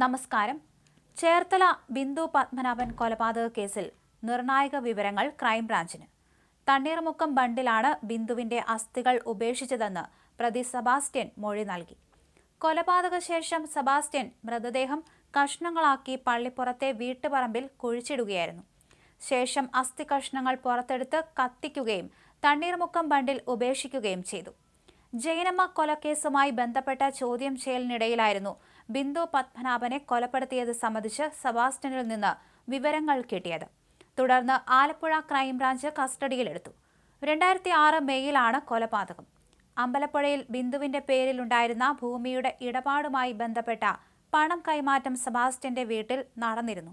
നമസ്കാരം. ചേർത്തല ബിന്ദു പത്മനാഭൻ കൊലപാതക കേസിൽ നിർണായക വിവരങ്ങൾ ക്രൈംബ്രാഞ്ചിന്. തണ്ണീർമുക്കം ബണ്ടിലാണ് ബിന്ദുവിന്റെ അസ്ഥികൾ ഉപേക്ഷിച്ചതെന്ന് പ്രതി സെബാസ്റ്റ്യൻ മൊഴി നൽകി. കൊലപാതക ശേഷം സെബാസ്റ്റ്യൻ മൃതദേഹം കഷ്ണങ്ങളാക്കി പള്ളിപ്പുറത്തെ വീട്ടുപറമ്പിൽ കുഴിച്ചിടുകയായിരുന്നു. ശേഷം അസ്ഥി കഷ്ണങ്ങൾ പുറത്തെടുത്ത് കത്തിക്കുകയും തണ്ണീർമുക്കം ബണ്ടിൽ ഉപേക്ഷിക്കുകയും ചെയ്തു. ജയനമ്മ കൊലക്കേസുമായി ബന്ധപ്പെട്ട ചോദ്യം ചെയ്യലിനിടയിലായിരുന്നു. ബിന്ദു പത്മനാഭനെ കൊലപ്പെടുത്തിയത് സംബന്ധിച്ച് സെബാസ്റ്റ്യനിൽ നിന്ന് വിവരങ്ങൾ കിട്ടിയത്. തുടർന്ന് ആലപ്പുഴ ക്രൈംബ്രാഞ്ച് കസ്റ്റഡിയിലെടുത്തു. രണ്ടായിരത്തി ആറ് മെയ്യിലാണ് കൊലപാതകം. അമ്പലപ്പുഴയിൽ ബിന്ദുവിന്റെ പേരിലുണ്ടായിരുന്ന ഭൂമിയുടെ ഇടപാടുമായി ബന്ധപ്പെട്ട പണം കൈമാറ്റം സെബാസ്റ്റ്യന്റെ വീട്ടിൽ നടന്നിരുന്നു.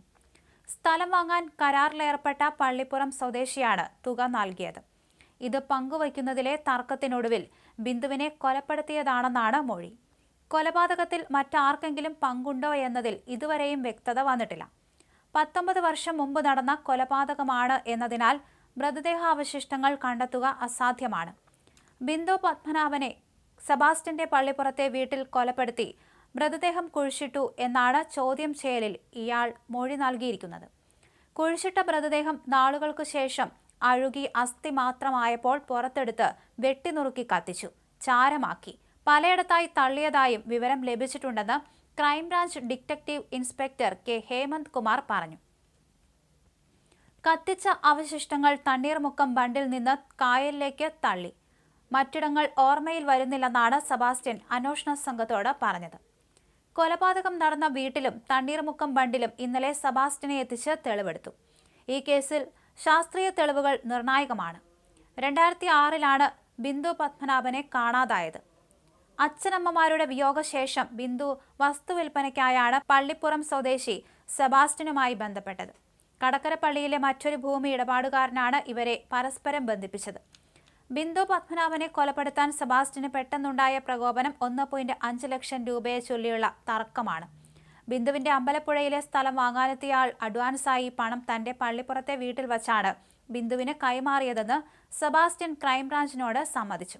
സ്ഥലം വാങ്ങാൻ കരാറിലേർപ്പെട്ട പള്ളിപ്പുറം സ്വദേശിയാണ് തുക നൽകിയത്. ഇത് പങ്കുവയ്ക്കുന്നതിലെ തർക്കത്തിനൊടുവിൽ ബിന്ദുവിനെ കൊലപ്പെടുത്തിയതാണെന്നാണ് മൊഴി. കൊലപാതകത്തിൽ മറ്റാർക്കെങ്കിലും പങ്കുണ്ടോ എന്നതിൽ ഇതുവരെയും വ്യക്തത വന്നിട്ടില്ല. പത്തൊമ്പത് വർഷം മുമ്പ് നടന്ന കൊലപാതകമാണ് എന്നതിനാൽ മൃതദേഹാവശിഷ്ടങ്ങൾ കണ്ടെത്തുക അസാധ്യമാണ്. ബിന്ദു പത്മനാഭനെ സെബാസ്റ്റ്യന്റെ പള്ളിപ്പുറത്തെ വീട്ടിൽ കൊലപ്പെടുത്തി മൃതദേഹം കുഴിച്ചിട്ടു എന്നാണ് ചോദ്യം ചെയ്യലിൽ ഇയാൾ മൊഴി നൽകിയിരിക്കുന്നത്. കുഴിച്ചിട്ട മൃതദേഹം നാളുകൾക്കു ശേഷം അഴുകി അസ്ഥി മാത്രമായപ്പോൾ പുറത്തെടുത്ത് വെട്ടിനുറുക്കി കത്തിച്ചു. ചാരമാക്കി. പലയിടത്തായി തള്ളിയതായും വിവരം ലഭിച്ചിട്ടുണ്ടെന്ന് crime branch detective inspector K. Hemanth Kumar പറഞ്ഞു. കത്തിച്ച അവശിഷ്ടങ്ങൾ തണ്ണീർമുക്കം ബണ്ടിൽ നിന്ന് കായലിലേക്ക് തള്ളി. മറ്റിടങ്ങൾ ഓർമ്മയിൽ വരുന്നില്ലെന്നാണ് സെബാസ്റ്റ്യൻ അന്വേഷണ സംഘത്തോട് പറഞ്ഞത്. കൊലപാതകം നടന്ന വീട്ടിലും തണ്ണീർമുക്കം ബണ്ടിലും ഇന്നലെ സെബാസ്റ്റ്യനെ എത്തിച്ച് തെളിവെടുത്തു. ഈ കേസിൽ ശാസ്ത്രീയ തെളിവുകൾ നിർണായകമാണ്. രണ്ടായിരത്തി ആറിലാണ് ബിന്ദു പത്മനാഭനെ കാണാതായത്. അച്ഛനമ്മമാരുടെ വിയോഗശേഷം ബിന്ദു വസ്തുവിൽപ്പനയ്ക്കായാണ് പള്ളിപ്പുറം സ്വദേശി സെബാസ്റ്റിനുമായി ബന്ധപ്പെട്ടത്. കടക്കരപ്പള്ളിയിലെ മറ്റൊരു ഭൂമി ഇടപാടുകാരനാണ് ഇവരെ പരസ്പരം ബന്ധിപ്പിച്ചത്. ബിന്ദു പത്മനാഭനെ കൊലപ്പെടുത്താൻ സെബാസ്റ്റിന് പെട്ടെന്നുണ്ടായ പ്രകോപനം ഒന്ന് ലക്ഷം രൂപയെ ചൊല്ലിയുള്ള തർക്കമാണ്. ബിന്ദുവിന്റെ അമ്പലപ്പുഴയിലെ സ്ഥലം വാങ്ങാനെത്തിയ ആൾ അഡ്വാൻസായി പണം തന്റെ പള്ളിപ്പുറത്തെ വീട്ടിൽ വച്ചാണ് ബിന്ദുവിന് കൈമാറിയതെന്ന് സെബാസ്റ്റ്യൻ ക്രൈംബ്രാഞ്ചിനോട് സമ്മതിച്ചു.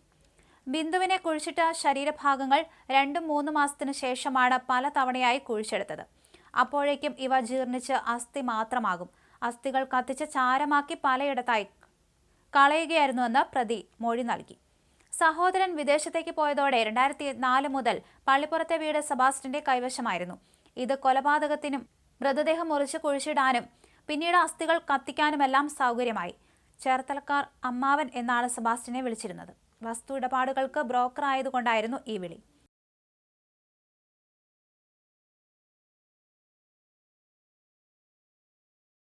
ബിന്ദുവിനെ കുഴിച്ചിട്ട ശരീരഭാഗങ്ങൾ രണ്ടും മൂന്ന് മാസത്തിനു ശേഷമാണ് പല തവണയായി കുഴിച്ചെടുത്തത്. അപ്പോഴേക്കും ഇവ ജീർണിച്ച് അസ്ഥി മാത്രമാകും. അസ്ഥികൾ കത്തിച്ച് ചാരമാക്കി പലയിടത്തായി കളയുകയായിരുന്നുവെന്ന് പ്രതി മൊഴി നൽകി. സഹോദരൻ വിദേശത്തേക്ക് പോയതോടെ രണ്ടായിരത്തി നാല് മുതൽ പള്ളിപ്പുറത്തെ വീട് സെബാസ്റ്റിന്റെ കൈവശമായിരുന്നു. ഇത് കൊലപാതകത്തിനും മൃതദേഹം മുറിച്ച് കുഴിച്ചിടാനും പിന്നീട് അസ്ഥികൾ കത്തിക്കാനുമെല്ലാം സൗകര്യമായി. ചേർത്തലക്കാർ അമ്മാവൻ എന്നാണ് സെബാസ്റ്റിനെ വിളിച്ചിരുന്നത്. വസ്തു ഇടപാടുകൾക്ക് ബ്രോക്കർ ആയതുകൊണ്ടായിരുന്നു ഈ വിളി.